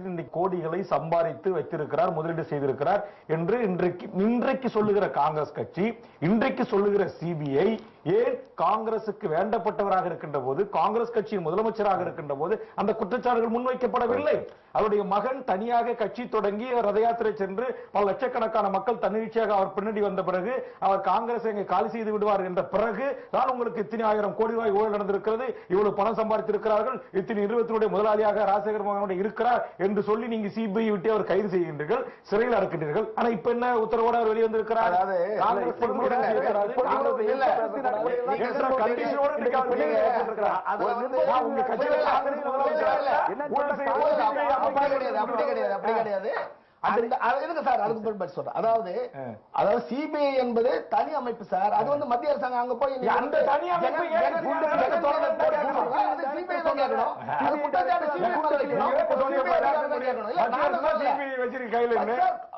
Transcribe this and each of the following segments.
வியாபாரத்தில் கோடிகளை சம்பாதித்து வைத்திருக்கிறார் முதலீடு செய்திருக்கிறார் என்று இன்றைக்கு இன்றைக்கு சொல்லுகிற காங்கிரஸ் கட்சி இன்றைக்கு சொல்லுகிற சிபிஐ ஏன் காங்கிரசுக்கு வேண்டப்பட்டவராக இருக்கின்ற போது காங்கிரஸ் கட்சியின் முதலமைச்சராக இருக்கின்ற போது அந்த குற்றச்சாட்டுகள் முன்வைக்கப்படவில்லை. அவருடைய மகன் தனியாக கட்சி தொடங்கி ரத யாத்திரை சென்று பல லட்சக்கணக்கான மக்கள் தன்னிச்சையாக அவர் பின்னாடி வந்த பிறகு அவர் காங்கிரஸ் எங்க காலி செய்து விடுவார் என்ற பிறகு தான் உங்களுக்கு இத்தனை ஆயிரம் கோடி ரூபாய் ஊழல் நடந்திருக்கிறது இவ்வளவு பணம் சம்பாதித்திருக்கிறார்கள் இத்தனை நிறுவனத்தினுடைய முதலாளியாக ராஜசேகர் மகனுடைய இருக்கிறார் என்று சொல்லி நீங்க சிபிஐ விட்டு அவர் கைது செய்கின்றீர்கள் சிறையில் அறுக்கின்றீர்கள் ஆனா இப்ப என்ன உத்தரவோட அவர் வெளிவந்திருக்கிறார்? காங்கிரஸ் அப்படி கிடையாது அப்படி கிடையாது அதாவது அதாவது சிபிஐ என்பது தனி அமைப்பு சார் அது வந்து மத்திய அரசாங்கம் அங்க போய் அந்த தனி அமைப்பு குற்றச்சாட்டு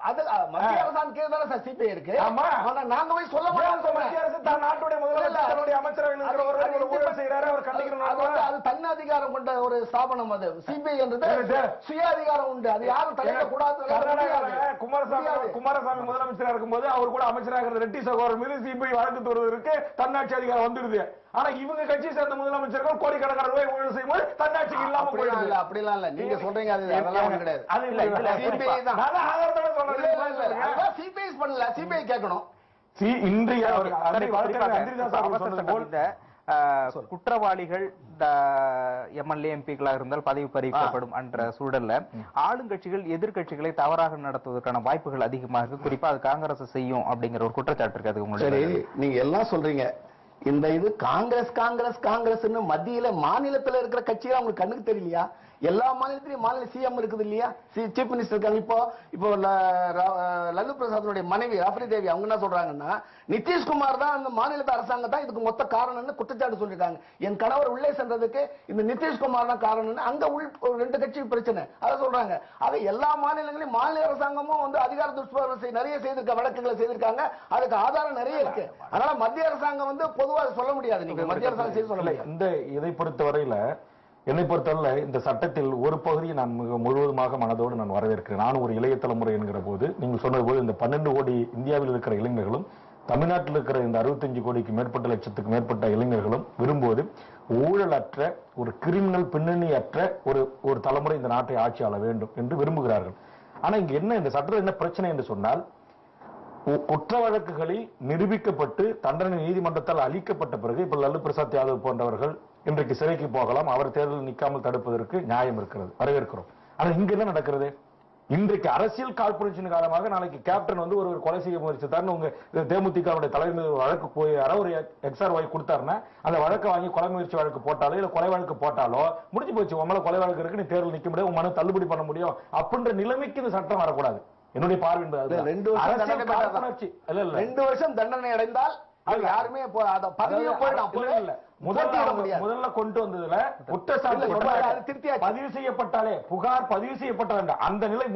அது மத்திய அரசாங்கம் கீழ தானே சார் சிபிஐ இருக்கு. ஆமா. ஆனா நாங்க போய் சொல்ல இப்ப மத்திய அரசு தான் நாட்டுடைய முதலமைச்சர் தன்னுடைய ஊழல் செய்யறாரு அவர் கண்டிக்கணும் அது வந்து அது அதிகாரம் கொண்ட ஒரு ஸ்தாபனம் அது. சிபிஐ என்றது? சுய அதிகாரம் உண்டு. அது யாரும் தலையிட கூடாது கர்நாடகாவில் குமாரசாமி குமாரசாமி முதலமைச்சரா இருக்கும்போது அவர் கூட அமைச்சராக ரெட்டி சகோதரர் மீது சிபிஐ வழக்கு தருவதற்கு தன்னாட்சி அதிகாரம் வந்துருது ஆனா இவங்க கட்சி சேர்ந்த முதலமைச்சர்கள் கோடிக்கணக்கான ரூபாய் ஊழல் செய்யும்போது தன்னாட்சி இல்லாம போயிடுது. அப்படிலாம் இல்ல. நீங்க சொல்றீங்க அது அதெல்லாம் கிடையாது. அது இல்ல சிபிஐ தான் ஆதாரத்தோட. சொல்றேன். சிபிஐ பண்ணல சிபிஐ கேட்கணும். இன்றைய குற்றவாளிகள் எம்எல்ஏ எம்பிக்களாக இருந்தால் பதவி பறிக்கப்படும் என்ற சூழல்ல ஆளுங்கட்சிகள் எதிர்க்கட்சிகளை தவறாக நடத்துவதற்கான வாய்ப்புகள் அதிகமாக இருக்கு குறிப்பா அது காங்கிரஸ் செய்யும் அப்படிங்கிற ஒரு குற்றச்சாட்டு இருக்கு. அது உங்களுக்கு நீங்க எல்லாம் சொல்றீங்க. இந்த இது காங்கிரஸ் காங்கிரஸ் காங்கிரஸ்னு மத்தியில மாநிலத்துல இருக்கிற கட்சிகள் உங்களுக்கு கண்ணுக்கு தெரியலையா? எல்லா மாநிலத்திலயும் மாநில சிஎம் இருக்குது இல்லையா? சீஃப் மினிஸ்டர் இருக்காங்க. இப்போ இப்போ லல்லு பிரசாதனுடைய மனைவி ராஃபரி தேவி அவங்க என்ன சொல்றாங்கன்னா நிதிஷ்குமார் தான் அந்த மாநிலத்து அரசாங்கம் தான் இதுக்கு மொத்த காரணம்னு குற்றச்சாட்டு சொல்லிருக்காங்க என் கணவர் உள்ளே சென்றதுக்கு இந்த நிதிஷ்குமார் தான் காரணம்னு அங்க உள் ஒரு ரெண்டு கட்சி பிரச்சனை. அதை சொல்றாங்க. அதை எல்லா மாநிலங்களையும் மாநில அரசாங்கமும் வந்து அதிகார செய்- நிறைய செய்திருக்க வழக்குகளை செய்திருக்காங்க. அதுக்கு ஆதாரம் நிறைய இருக்கு. அதனால மத்திய அரசாங்கம் வந்து பொதுவா சொல்ல முடியாது. நீங்க மத்திய அரசாங்கம் செய்து சொல்ல இல்ல, முடியாது இந்த இதை பொறுத்தவரையில என்னை பொறுத்தவரை இந்த சட்டத்தில் ஒரு பகுதியை நான் மிக முழுவதுமாக மனதோடு நான் வரவேற்கிறேன். நானும் ஒரு இளைய தலைமுறை என்கிற போது நீங்கள் சொன்னது போது இந்த பன்னெண்டு கோடி இந்தியாவில் இருக்கிற இளைஞர்களும் தமிழ்நாட்டில் இருக்கிற இந்த அறுபத்தஞ்சு கோடிக்கு மேற்பட்ட லட்சத்துக்கு மேற்பட்ட இளைஞர்களும் விரும்புவது ஊழலற்ற ஒரு கிரிமினல் பின்னணியற்ற ஒரு ஒரு தலைமுறை இந்த நாட்டை ஆட்சி ஆள வேண்டும் என்று விரும்புகிறார்கள். ஆனா இங்க என்ன இந்த சட்டத்தில் என்ன பிரச்சனை என்று சொன்னால் குற்ற வழக்குகளில் நிரூபிக்கப்பட்டு தண்டனை நீதிமன்றத்தால் அளிக்கப்பட்ட பிறகு இப்ப லல்லு பிரசாத் யாதவ் போன்றவர்கள் இன்றைக்கு சிறைக்கு போகலாம். அவர் தேர்தலில் நிற்காமல் தடுப்பதற்கு நியாயம் இருக்கிறது. வரவேற்கிறோம். ஆனா இங்க என்ன நடக்கிறது? இன்றைக்கு அரசியல் கார்பரேஷன் காலமாக நாளைக்கு கேப்டன் வந்து ஒரு கொலை செய்ய முயற்சித்தார்னு உங்க தேமுதிகவுடைய தலைவர் மீது வழக்கு போய் யாரோ ஒரு எக்ஸ்ஆர் வாய் கொடுத்தாருன்னா அந்த வழக்கை வாங்கி கொலை முயற்சி வழக்கு போட்டாலோ இல்ல கொலை வழக்கு போட்டாலோ முடிஞ்சு போச்சு உங்களை கொலை வழக்கு இருக்கு நீ தேர்தல் நிற்க முடியும் மனு தள்ளுபடி பண்ண முடியும் அப்படின்ற நிலைமைக்கு இந்த சட்டம் வரக்கூடாது. என்னுடைய பார்வை என்பது. ரெண்டு வருஷம் ரெண்டு வருஷம் தண்டனை அடைந்தால் யாருமே பதவியே போயிடும் இல்ல, இல்ல. முதல்ல கொண்டு வந்ததுல குற்றச்சாட்டு. பதிவு செய்யப்பட்டாலே புகார் பதிவு செய்யப்பட்ட அந்த நிலை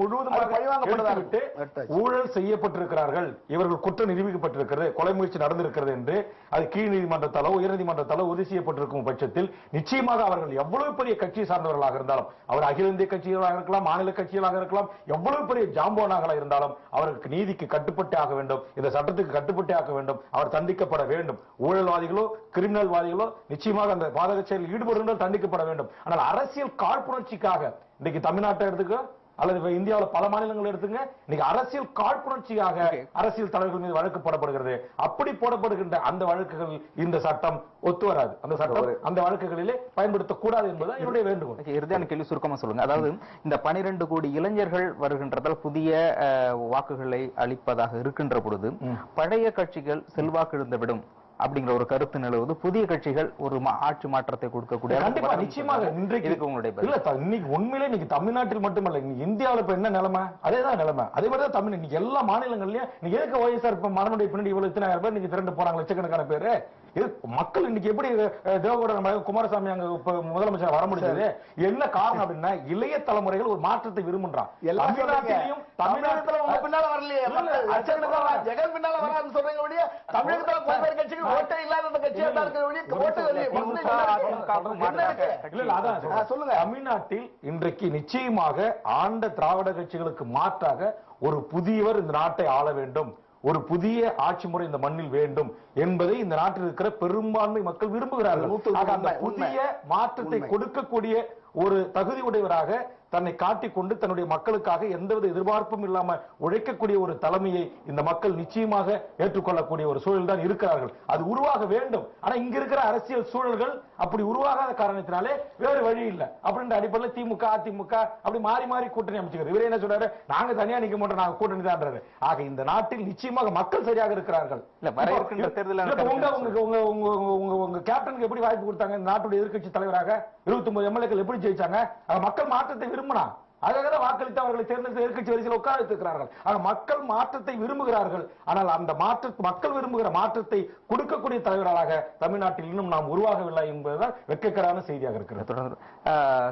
எடுத்தாச்சு. ஊழல் செய்யப்பட்டிருக்கிறார்கள். இவர்கள் குற்றம் நிரூபிக்கப்பட்டிருக்கிறது கொலை முயற்சி நடந்திருக்கிறது என்று அது கீழ் நீதிமன்றத்தாலோ உயர் நீதிமன்றத்தாலோ உறுதி செய்யப்பட்டிருக்கும் பட்சத்தில் நிச்சயமாக அவர்கள் எவ்வளவு பெரிய கட்சியை சார்ந்தவர்களாக இருந்தாலும் அவர் அகில இந்திய கட்சிகளாக இருக்கலாம் மாநில கட்சிகளாக இருக்கலாம் எவ்வளவு பெரிய ஜாம்போனாக இருந்தாலும் அவருக்கு நீதிக்கு கட்டுப்பட்டே ஆக வேண்டும். இந்த சட்டத்துக்கு கட்டுப்பட்டே ஆக வேண்டும். அவர் தண்டிக்கப்பட வேண்டும். ஊழல்வாதிகளோ கிரிமினல்வாதிகளோ நிச்சயமாக அந்த பாதக செயலில் ஈடுபடுகின்ற தண்டிக்கப்பட வேண்டும். ஆனால் அரசியல் காழ்ப்புணர்ச்சிக்காக இன்னைக்கு தமிழ்நாட்டை எடுத்துக்க அல்லது இப்ப இந்தியாவுல பல மாநிலங்கள் எடுத்துங்க இன்னைக்கு அரசியல் காழ்ப்புணர்ச்சியாக அரசியல் தலைவர்கள் மீது வழக்கு போடப்படுகிறது. அப்படி போடப்படுகின்ற அந்த வழக்குகள் இந்த சட்டம் ஒத்து வராது. அந்த சட்டம் அந்த வழக்குகளிலே பயன்படுத்தக்கூடாது என்பதுதான் என்னுடைய வேண்டுகோள். இறுதியான கேள்வி சுருக்கமா சொல்லுங்க. அதாவது இந்த 12 கோடி இளைஞர்கள் வருகின்றதால் புதிய வாக்குகளை அளிப்பதாக இருக்கின்ற பொழுது பழைய கட்சிகள் செல்வாக்கு விடும். அப்படிங்கிற ஒரு கருத்து நிலவுவது புதிய கட்சிகள் ஒரு ஆட்சி மாற்றத்தை கொடுக்கக்கூடிய கண்டிப்பா நிச்சயமாக. இன்றைக்கு உங்களுடைய. இல்ல இன்னைக்கு உண்மையிலே இன்னைக்கு தமிழ்நாட்டில் மட்டுமல்ல இன்னைக்கு இந்தியாவுல இப்ப என்ன நிலைமை? அதேதான் நிலைமை. அதே மாதிரி தான் தமிழ் இன்னைக்கு எல்லா மாநிலங்கள்லயும் இன்னைக்கு எதுக்கு ஒய்எஸ்ஆர் இப்ப மரணடைய பின்னாடி இவ்வளவு இத்தனை பேர் இன்னைக்கு திரண்டு போறாங்க லட்சக்கணக்கான பேரு? இது மக்கள் இன்னைக்கு எப்படி நம்ம குமாரசாமி அங்க இப்ப முதலமைச்சர் வர முடிஞ்சது? என்ன காரணம் அப்படின்னா இளைய தலைமுறைகள் ஒரு மாற்றத்தை விரும்புறான் எல்லாம் தமிழ்நாட்டிலையும் பின்னால வரலையே. ஜெகன் பின்னால வராதுன்னு சொல்றீங்க தமிழகத்துல கட்சிகள் சொல்லுங்க. தமிழ்நாட்டில் இன்றைக்கு நிச்சயமாக ஆண்ட திராவிட கட்சிகளுக்கு மாற்றாக ஒரு புதியவர் இந்த நாட்டை ஆள வேண்டும். ஒரு புதிய ஆட்சி முறை இந்த மண்ணில் வேண்டும் என்பதை இந்த நாட்டில் இருக்கிற பெரும்பான்மை மக்கள் விரும்புகிறார்கள். அந்த புதிய மாற்றத்தை. கொடுக்கக்கூடிய ஒரு தகுதி உடையவராக தன்னை காட்டிக்கொண்டு தன்னுடைய மக்களுக்காக எந்தவித எதிர்பார்ப்பும் இல்லாம உழைக்கக்கூடிய ஒரு தலைமையை இந்த மக்கள் நிச்சயமாக ஏற்றுக்கொள்ளக்கூடிய ஒரு சூழல் தான் இருக்கிறார்கள் அது உருவாக வேண்டும் ஆனா இங்க இருக்கிற அரசியல் சூழல்கள் அப்படி உருவாகாத காரணத்தினாலே வேறு வழி இல்லை அப்படின்ற அடிப்படையில் திமுக அதிமுக அப்படி மாறி மாறி கூட்டணி அமைச்சுக்கிறது இவரே என்ன சொல்றாரு நாங்க தனியா நிக்க மாட்டோம் நாங்க கூட்டணி தான்றாரு ஆக இந்த நாட்டில் நிச்சயமாக மக்கள் சரியாக இருக்கிறார்கள் உங்க உங்க உங்க கேப்டனுக்கு எப்படி வாய்ப்பு கொடுத்தாங்க நாட்டுடைய எதிர்க்கட்சி தலைவராக 29 எம்எல்ஏக்கள் எப்படி ஜெயிச்சாங்க. மக்கள் மாற்றத்தை விரும்பினா அதுக்காக தான் வாக்களித்து அவர்களை தேர்ந்தெடுத்து எதிர்க்கட்சி வரிசையில் உட்கார வைத்திருக்கிறார்கள். ஆக மக்கள் மாற்றத்தை விரும்புகிறார்கள். ஆனால் அந்த மாற்ற மக்கள் விரும்புகிற மாற்றத்தை கொடுக்கக்கூடிய தலைவர்களாக தமிழ்நாட்டில் இன்னும் நாம் உருவாகவில்லை என்பதுதான் வெட்கக்கேடான செய்தியாக இருக்கிறது. தொடர்ந்து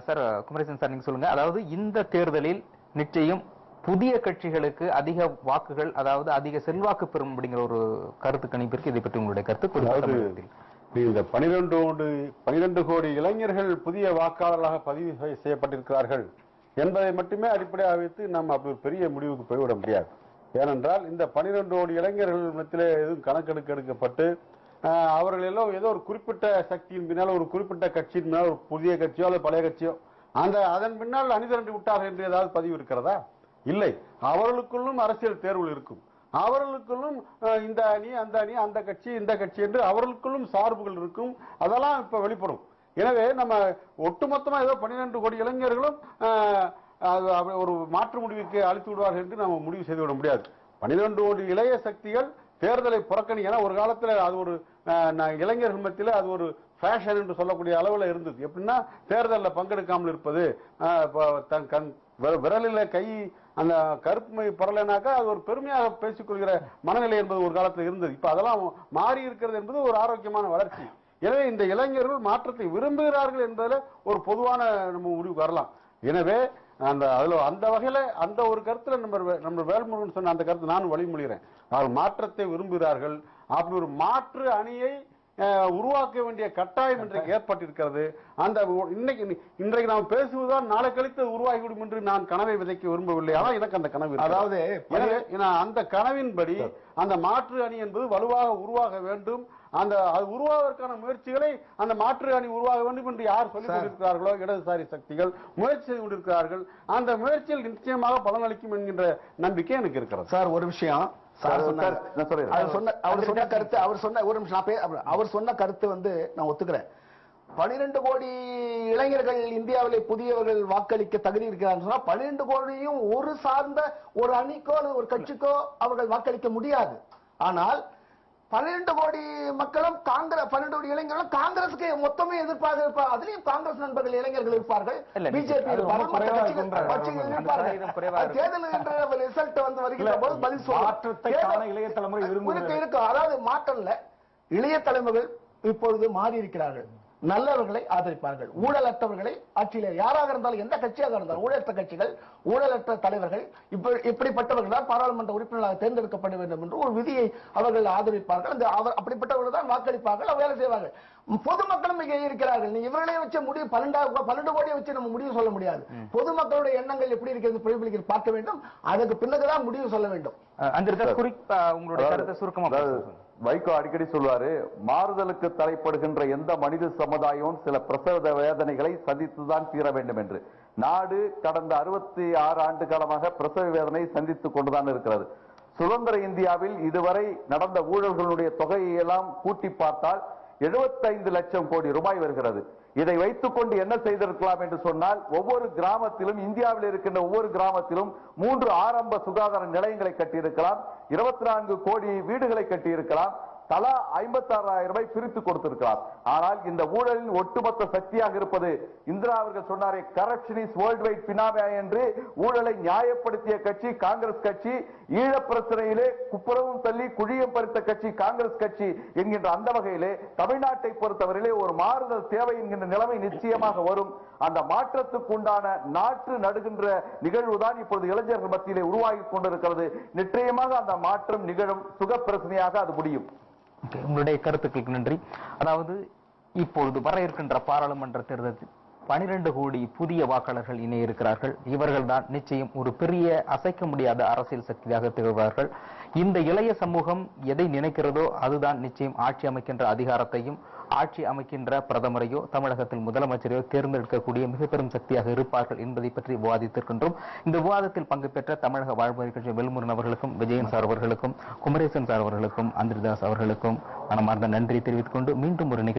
சார் குமரேசன் சார் நீங்க சொல்லுங்க. அதாவது இந்த தேர்தலில் நிச்சயம் புதிய கட்சிகளுக்கு அதிக வாக்குகள் அதாவது அதிக செல்வாக்கு பெறும் அப்படிங்கிற ஒரு கருத்து கணிப்பு இருக்கு இதை பற்றி உங்களுடைய கருத்து. இந்த பனிரெண்டு கோடி பனிரெண்டு கோடி இளைஞர்கள் புதிய வாக்காளர்களாக பதிவு செய்யப்பட்டிருக்கிறார்கள் என்பதை மட்டுமே அடிப்படையாக வைத்து நாம் அப்படி ஒரு பெரிய முடிவுக்கு போய்விட முடியாது. ஏனென்றால் இந்த பனிரெண்டு கோடி இளைஞர்கள் மத்தியிலே எதுவும் கணக்கெடுக்க எடுக்கப்பட்டு அவர்கள் எல்லாம் ஏதோ ஒரு குறிப்பிட்ட சக்தியின் பின்னால் ஒரு குறிப்பிட்ட கட்சியின் பின்னால் ஒரு புதிய கட்சியோ அல்லது பழைய கட்சியோ அந்த அதன் பின்னால் அணிதிரண்டு விட்டார்கள் என்று ஏதாவது பதிவு இருக்கிறதா? இல்லை. அவர்களுக்குள்ளும் அரசியல் தேர்வுகள் இருக்கும். அவர்களுக்குள்ளும் இந்த அணி அந்த அணி அந்த கட்சி இந்த கட்சி என்று அவர்களுக்குள்ளும் சார்புகள் இருக்கும். அதெல்லாம் இப்ப வெளிப்படும். எனவே நம்ம ஒட்டுமொத்தமாக ஏதோ பன்னிரெண்டு கோடி இளைஞர்களும் அது ஒரு மாற்று முடிவுக்கு அளித்து விடுவார்கள் என்று நம்ம முடிவு செய்து விட முடியாது. பன்னிரெண்டு கோடி இளைய சக்திகள் தேர்தலை புறக்கணி ஏன்னா ஒரு காலத்தில் அது ஒரு இளைஞர்கள் மத்தியில் அது ஒரு ஃபேஷன் என்று சொல்லக்கூடிய அளவில் இருந்தது. எப்படின்னா தேர்தலில் பங்கெடுக்காமல் இருப்பது விரலில் தன் கண் விர- கை அந்த கருப்புமை பரலைனாக்கா அது ஒரு பெருமையாக பேசிக்கொள்கிற மனநிலை என்பது ஒரு காலத்தில் இருந்தது. இப்போ அதெல்லாம் மாறி இருக்கிறது என்பது ஒரு ஆரோக்கியமான வளர்ச்சி. எனவே இந்த இளைஞர்கள் மாற்றத்தை விரும்புகிறார்கள் என்பதில் ஒரு பொதுவான நம்ம முடிவு வரலாம். எனவே அந்த அதில் அந்த வகையில் அந்த ஒரு கருத்தில் நம்ம வே- நம்ம வேல்முருகன் சொன்ன அந்த கருத்து நானும் வழிமொழிகிறேன். அவர்கள் மாற்றத்தை விரும்புகிறார்கள். அப்படி ஒரு மாற்று அணியை உருவாக்க வேண்டிய கட்டாயம் இன்றைக்கு ஏற்பட்டிருக்கிறது. அந்த இன்னைக்கு இன்றைக்கு நாம் பேசுவதுதான் நாளை கழித்து உருவாகிவிடும் என்று நான் கனவை விதைக்க விரும்பவில்லை. ஆனால் எனக்கு அந்த கனவு. அதாவது அந்த கனவின்படி அந்த மாற்று அணி என்பது வலுவாக உருவாக வேண்டும். அந்த அது உருவாவதற்கான முயற்சிகளை அந்த மாற்று அணி உருவாக வேண்டும் என்று யார் சொல்லிக் கொண்டிருக்கிறார்களோ இடதுசாரி சக்திகள் முயற்சி செய்து கொண்டிருக்கிறார்கள். அந்த முயற்சியில் நிச்சயமாக பலனளிக்கும் என்கின்ற நம்பிக்கை எனக்கு இருக்கிறது. சார் ஒரு விஷயம். அவர் சொன்ன கருத்து அவர் சொன்ன ஒரு நிமிஷம் நான் பே- அவர்- அவர் சொன்ன கருத்து வந்து நான் ஒத்துக்கிறேன். பனிரெண்டு கோடி இளைஞர்கள் இந்தியாவிலே புதியவர்கள் வாக்களிக்க தகுதி இருக்கிறார்கள் சொன்னா பன்னிரண்டு கோடியும் ஒரு சார்ந்த ஒரு அணிக்கோ அல்லது ஒரு கட்சிக்கோ அவர்கள் வாக்களிக்க முடியாது. ஆனால் பன்னிரண்டு கோடி மக்களும் காங்கிரஸ் பன்னிரண்டு கோடி இளைஞர்களும் காங்கிரசுக்கு மொத்தமே எதிர்ப்பாக இருப்பார் அதுலயும் காங்கிரஸ் நண்பர்கள் இளைஞர்கள் இருப்பார்கள். பிஜேபி இருப்பார்கள் தேர்தல் என்ற ரிசல்ட் வந்து வருகின்ற போது பதில் சொல்லும். இளைய தலைமுறை இருக்கு. அதாவது மாற்றம் இல்ல இளைய தலைமுறைகள் இப்பொழுது மாறி இருக்கிறார்கள் நல்லவர்களை ஆதரிப்பார்கள். ஊழலற்றவர்களை ஆட்சியில யாராக இருந்தாலும் எந்த கட்சியாக இருந்தாலும் ஊழலற்ற கட்சிகள் ஊழலற்ற தலைவர்கள் இப்ப இப்படிப்பட்டவர்கள் தான் பாராளுமன்ற உறுப்பினராக தேர்ந்தெடுக்கப்பட வேண்டும் என்று ஒரு விதியை அவர்கள் ஆதரிப்பார்கள். அந்த அவர் அப்படிப்பட்டவர்கள் தான் வாக்களிப்பார்கள் அவர் வேலை செய்வார்கள். பொதுமக்களும் இங்கே இருக்கிறார்கள். நீ இவர்களே வச்ச முடிவு பன்னெண்டாயிரம் பன்னெண்டு கோடியை வச்சு நம்ம முடிவு சொல்ல முடியாது. பொதுமக்களுடைய எண்ணங்கள் எப்படி இருக்கிறது பிரதிபலிக்கிறது பார்க்க வேண்டும். அதுக்கு பின்னகுதான் முடிவு சொல்ல வேண்டும். அந்த குறிப்பா உங்களுடைய கருத்தை சுருக்கமா. வைகோ அடிக்கடி சொல்வாரு மாறுதலுக்கு தலைப்படுகின்ற எந்த மனித சமுதாயமும் சில பிரசவ வேதனைகளை சந்தித்துதான் தீர வேண்டும் என்று. நாடு கடந்த அறுபத்தி ஆறு ஆண்டு காலமாக பிரசவ வேதனை சந்தித்துக் கொண்டுதான் இருக்கிறது. சுதந்திர இந்தியாவில் இதுவரை நடந்த ஊழல்களுடைய தொகையை எல்லாம் கூட்டி பார்த்தால் 75 லட்சம் கோடி ரூபாய் வருகிறது. இதை வைத்துக் கொண்டு என்ன செய்திருக்கலாம் என்று சொன்னால் ஒவ்வொரு கிராமத்திலும் இந்தியாவில் இருக்கின்ற ஒவ்வொரு கிராமத்திலும் மூன்று ஆரம்ப சுகாதார நிலையங்களை கட்டியிருக்கலாம். இருபத்தி நான்கு கோடி வீடுகளை கட்டியிருக்கலாம். தலா ஐம்பத்தாறாயிரம் ரூபாய் பிரித்து கொடுத்திருக்கிறார். ஆனால் இந்த ஊழலின் ஒட்டுமொத்த சக்தியாக இருப்பது இந்திரா அவர்கள் சொன்னாரே கரப்ஷன் இஸ் வேர்ல்ட் வைட் பினாமியா என்று ஊழலை நியாயப்படுத்திய கட்சி காங்கிரஸ் கட்சி ஈழ பிரச்சனையிலே குப்புறவும் தள்ளி குழியம் பறித்த கட்சி காங்கிரஸ் கட்சி என்கின்ற அந்த வகையிலே தமிழ்நாட்டை பொறுத்தவரையிலே ஒரு மாறுதல் தேவை என்கின்ற நிலைமை நிச்சயமாக வரும். அந்த மாற்றத்துக்கு உண்டான நாற்று நடுகின்ற நிகழ்வுதான் இப்பொழுது இளைஞர்கள் மத்தியிலே உருவாகி கொண்டிருக்கிறது. நிச்சயமாக அந்த மாற்றம் நிகழும். சுக பிரச்சனையாக அது முடியும். உங்களுடைய கருத்துக்களுக்கு நன்றி. அதாவது இப்பொழுது வர இருக்கின்ற பாராளுமன்ற தேர்தலில் பனிரெண்டு கோடி புதிய வாக்காளர்கள் இணைய இருக்கிறார்கள். இவர்கள் தான் நிச்சயம் ஒரு பெரிய அசைக்க முடியாத அரசியல் சக்தியாக திகழ்வார்கள். இந்த இளைய சமூகம் எதை நினைக்கிறதோ அதுதான் நிச்சயம் ஆட்சி அமைக்கின்ற அதிகாரத்தையும் ஆட்சி அமைக்கின்ற பிரதமரையோ தமிழகத்தில் முதலமைச்சரையோ தேர்ந்தெடுக்கக்கூடிய மிக பெரும் சக்தியாக இருப்பார்கள் என்பதை பற்றி விவாதித்திருக்கின்றோம். இந்த விவாதத்தில் பங்கு பெற்ற தமிழக வாழ்முறை கட்சி வெல்முருகன் அவர்களுக்கும் விஜயன் சார் அவர்களுக்கும் குமரேசன் சார் அவர்களுக்கும் அந்திரிதாஸ் அவர்களுக்கும் மனமார்ந்த நன்றி தெரிவித்துக் கொண்டு மீண்டும் ஒரு நிகழ்ச்சி